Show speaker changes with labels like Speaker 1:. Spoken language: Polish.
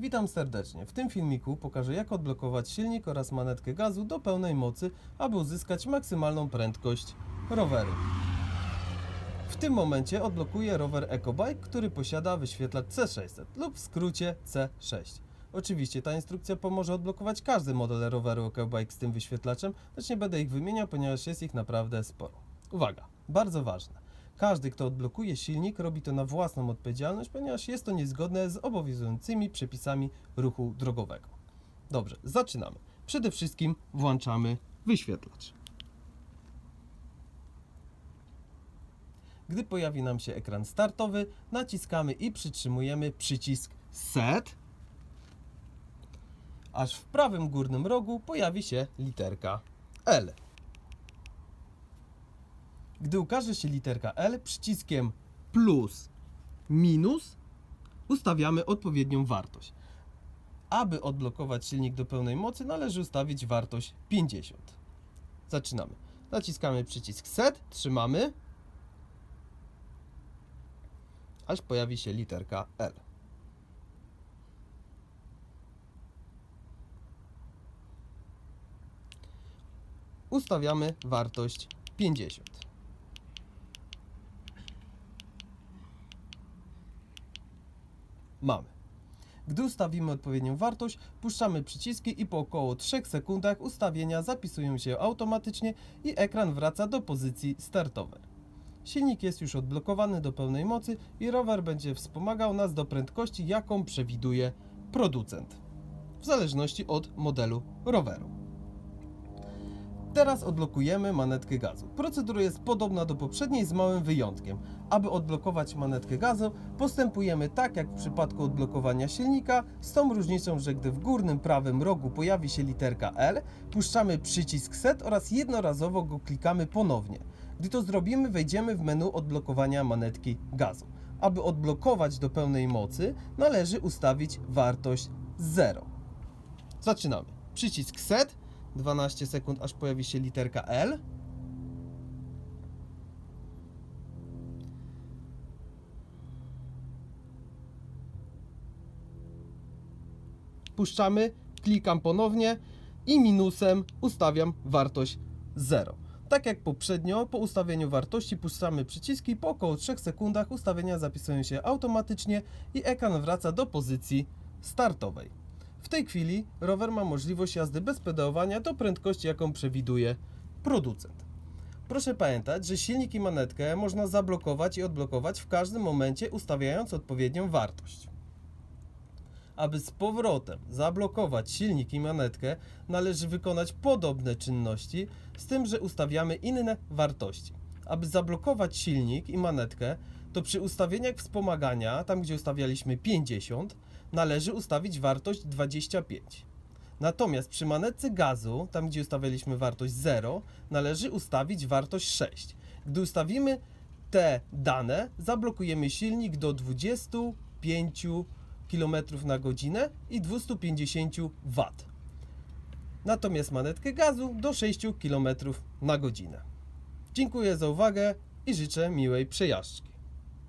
Speaker 1: Witam serdecznie. W tym filmiku pokażę jak odblokować silnik oraz manetkę gazu do pełnej mocy, aby uzyskać maksymalną prędkość roweru. W tym momencie odblokuję rower EcoBike, który posiada wyświetlacz C600 lub w skrócie C6. Oczywiście ta instrukcja pomoże odblokować każdy model roweru EcoBike z tym wyświetlaczem, lecz nie będę ich wymieniał, ponieważ jest ich naprawdę sporo. Uwaga, bardzo ważne. Każdy, kto odblokuje silnik, robi to na własną odpowiedzialność, ponieważ jest to niezgodne z obowiązującymi przepisami ruchu drogowego. Dobrze, zaczynamy. Przede wszystkim włączamy wyświetlacz. Gdy pojawi nam się ekran startowy, naciskamy i przytrzymujemy przycisk Set, aż w prawym górnym rogu pojawi się literka L. Gdy ukaże się literka L, przyciskiem plus, minus ustawiamy odpowiednią wartość. Aby odblokować silnik do pełnej mocy, należy ustawić wartość 50. Zaczynamy. Naciskamy przycisk Set, trzymamy, aż pojawi się literka L. Ustawiamy wartość 50. Mamy. Gdy ustawimy odpowiednią wartość, puszczamy przyciski i po około 3 sekundach ustawienia zapisują się automatycznie i ekran wraca do pozycji startowej. Silnik jest już odblokowany do pełnej mocy i rower będzie wspomagał nas do prędkości, jaką przewiduje producent, w zależności od modelu roweru. Teraz odblokujemy manetkę gazu. Procedura jest podobna do poprzedniej z małym wyjątkiem. Aby odblokować manetkę gazu, postępujemy tak jak w przypadku odblokowania silnika, z tą różnicą, że gdy w górnym prawym rogu pojawi się literka L, puszczamy przycisk set oraz jednorazowo go klikamy ponownie. Gdy to zrobimy, wejdziemy w menu odblokowania manetki gazu. Aby odblokować do pełnej mocy, należy ustawić wartość 0. Zaczynamy. Przycisk set, 12 sekund, aż pojawi się literka L. Puszczamy, klikam ponownie i minusem ustawiam wartość 0. Tak jak poprzednio, po ustawieniu wartości puszczamy przyciski, po około 3 sekundach ustawienia zapisują się automatycznie i ekran wraca do pozycji startowej. W tej chwili rower ma możliwość jazdy bez pedałowania do prędkości, jaką przewiduje producent. Proszę pamiętać, że silnik i manetkę można zablokować i odblokować w każdym momencie, ustawiając odpowiednią wartość. Aby z powrotem zablokować silnik i manetkę, należy wykonać podobne czynności, z tym, że ustawiamy inne wartości. Aby zablokować silnik i manetkę, to przy ustawieniach wspomagania, tam gdzie ustawialiśmy 50, należy ustawić wartość 25. Natomiast przy manetce gazu, tam gdzie ustawialiśmy wartość 0, należy ustawić wartość 6. Gdy ustawimy te dane, zablokujemy silnik do 25 km na godzinę i 250 W. Natomiast manetkę gazu do 6 km na godzinę. Dziękuję za uwagę i życzę miłej przejażdżki.